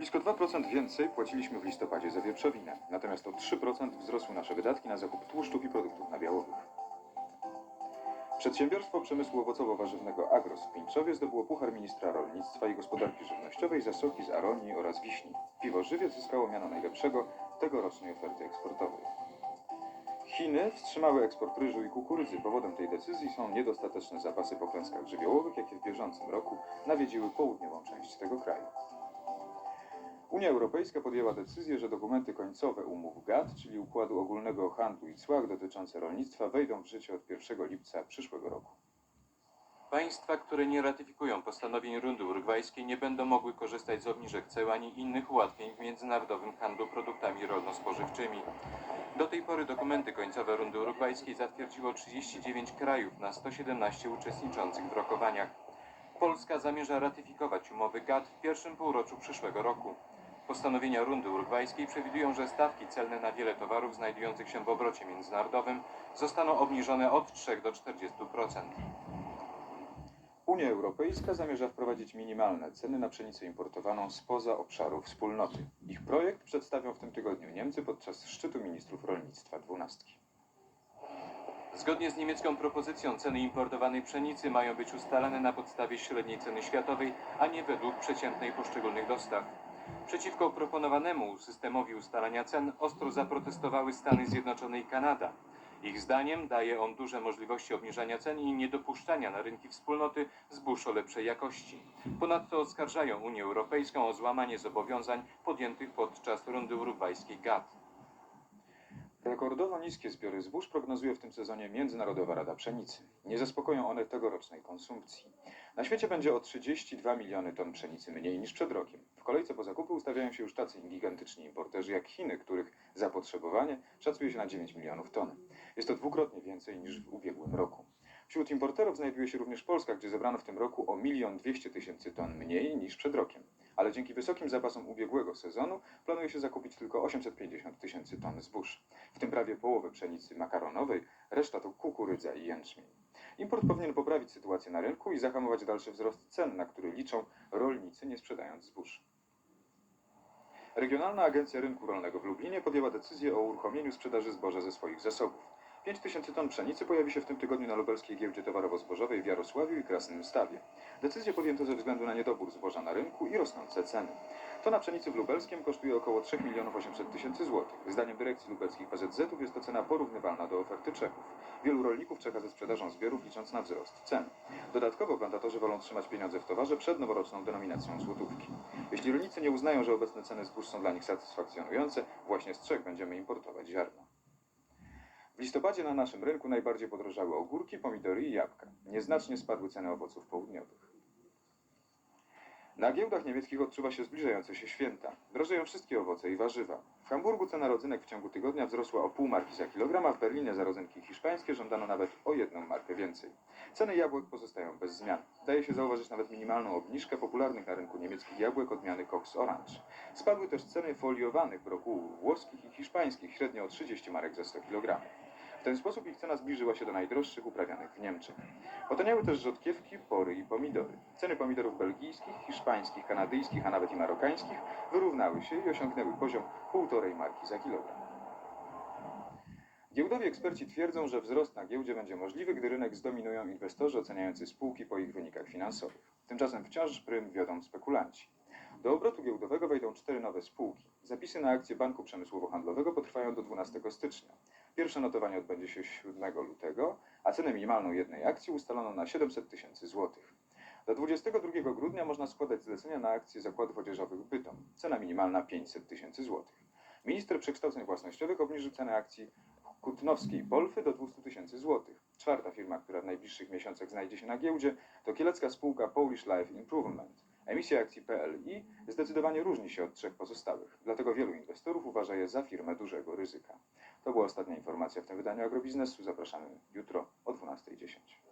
Blisko 2% więcej płaciliśmy w listopadzie za wieprzowinę, natomiast o 3% wzrosły nasze wydatki na zakup tłuszczów i produktów nabiałowych. Przedsiębiorstwo przemysłu owocowo-warzywnego Agros w Pińczowie zdobyło puchar ministra rolnictwa i gospodarki żywnościowej za soki z aronii oraz wiśni. Piwo Żywiec zyskało miano najlepszego tegorocznej oferty eksportowej. Chiny wstrzymały eksport ryżu i kukurydzy. Powodem tej decyzji są niedostateczne zapasy po klęskach żywiołowych, jakie w bieżącym roku nawiedziły południową część tego kraju. Unia Europejska podjęła decyzję, że dokumenty końcowe umów GATT, czyli Układu Ogólnego Handlu i Cłach dotyczące rolnictwa, wejdą w życie od 1 lipca przyszłego roku. Państwa, które nie ratyfikują postanowień rundy urugwajskiej nie będą mogły korzystać z obniżek ceł ani innych ułatwień w międzynarodowym handlu produktami rolno-spożywczymi. Do tej pory dokumenty końcowe rundy urugwajskiej zatwierdziło 39 krajów na 117 uczestniczących w rokowaniach. Polska zamierza ratyfikować umowy GATT w pierwszym półroczu przyszłego roku. Postanowienia rundy urugwajskiej przewidują, że stawki celne na wiele towarów znajdujących się w obrocie międzynarodowym zostaną obniżone od 3 do 40%. Unia Europejska zamierza wprowadzić minimalne ceny na pszenicę importowaną spoza obszaru wspólnoty. Ich projekt przedstawią w tym tygodniu Niemcy podczas szczytu ministrów rolnictwa dwunastki. Zgodnie z niemiecką propozycją ceny importowanej pszenicy mają być ustalane na podstawie średniej ceny światowej, a nie według przeciętnej poszczególnych dostaw. Przeciwko proponowanemu systemowi ustalania cen ostro zaprotestowały Stany Zjednoczone i Kanada. Ich zdaniem daje on duże możliwości obniżania cen i niedopuszczania na rynki wspólnoty zbóż o lepszej jakości. Ponadto oskarżają Unię Europejską o złamanie zobowiązań podjętych podczas rundy urugwajskiej GATT. Rekordowo niskie zbiory zbóż prognozuje w tym sezonie Międzynarodowa Rada Pszenicy. Nie zaspokoją one tegorocznej konsumpcji. Na świecie będzie o 32 miliony ton pszenicy mniej niż przed rokiem. W kolejce po zakupy ustawiają się już tacy gigantyczni importerzy jak Chiny, których zapotrzebowanie szacuje się na 9 milionów ton. Jest to dwukrotnie więcej niż w ubiegłym roku. Wśród importerów znajduje się również Polska, gdzie zebrano w tym roku o 1 200 tysięcy ton mniej niż przed rokiem. Ale dzięki wysokim zapasom ubiegłego sezonu planuje się zakupić tylko 850 tysięcy ton zbóż. W tym prawie połowę pszenicy makaronowej, reszta to kukurydza i jęczmień. Import powinien poprawić sytuację na rynku i zahamować dalszy wzrost cen, na który liczą rolnicy nie sprzedając zbóż. Regionalna Agencja Rynku Rolnego w Lublinie podjęła decyzję o uruchomieniu sprzedaży zboża ze swoich zasobów. 5 tysięcy ton pszenicy pojawi się w tym tygodniu na lubelskiej giełdzie towarowo-zbożowej w Jarosławiu i Krasnym Stawie. Decyzję podjęto ze względu na niedobór zboża na rynku i rosnące ceny. Tona pszenicy w Lubelskiem kosztuje około 3 milionów 800 tysięcy złotych. Zdaniem dyrekcji lubelskich PZZ-ów jest to cena porównywalna do oferty Czechów. Wielu rolników czeka ze sprzedażą zbiorów licząc na wzrost cen. Dodatkowo plantatorzy wolą trzymać pieniądze w towarze przed noworoczną denominacją złotówki. Jeśli rolnicy nie uznają, że obecne ceny zbóż są dla nich satysfakcjonujące, właśnie z Czech będziemy importować ziarno. W listopadzie na naszym rynku najbardziej podrożały ogórki, pomidory i jabłka. Nieznacznie spadły ceny owoców południowych. Na giełdach niemieckich odczuwa się zbliżające się święta. Drożeją wszystkie owoce i warzywa. W Hamburgu cena rodzynek w ciągu tygodnia wzrosła o pół marki za kilogram, a w Berlinie za rodzynki hiszpańskie żądano nawet o jedną markę więcej. Ceny jabłek pozostają bez zmian. Daje się zauważyć nawet minimalną obniżkę popularnych na rynku niemieckich jabłek odmiany Cox Orange. Spadły też ceny foliowanych brokułów włoskich i hiszpańskich średnio o 30 marek za 100 kg. W ten sposób ich cena zbliżyła się do najdroższych uprawianych w Niemczech. Potaniały też rzodkiewki, pory i pomidory. Ceny pomidorów belgijskich, hiszpańskich, kanadyjskich, a nawet i marokańskich wyrównały się i osiągnęły poziom półtorej marki za kilogram. Giełdowi eksperci twierdzą, że wzrost na giełdzie będzie możliwy, gdy rynek zdominują inwestorzy oceniający spółki po ich wynikach finansowych. Tymczasem wciąż prym wiodą spekulanci. Do obrotu giełdowego wejdą cztery nowe spółki. Zapisy na akcje Banku Przemysłowo-Handlowego potrwają do 12 stycznia. Pierwsze notowanie odbędzie się 7 lutego, a cenę minimalną jednej akcji ustalono na 700 tysięcy złotych. Do 22 grudnia można składać zlecenia na akcje zakładów odzieżowych Bytom. Cena minimalna 500 tysięcy złotych. Minister przekształceń własnościowych obniżył cenę akcji Kutnowskiej Polfy do 200 tysięcy złotych. Czwarta firma, która w najbliższych miesiącach znajdzie się na giełdzie, to kielecka spółka Polish Life Improvement. Emisja akcji PLI zdecydowanie różni się od trzech pozostałych, dlatego wielu inwestorów uważa je za firmę dużego ryzyka. To była ostatnia informacja w tym wydaniu agrobiznesu. Zapraszamy jutro o 12.10.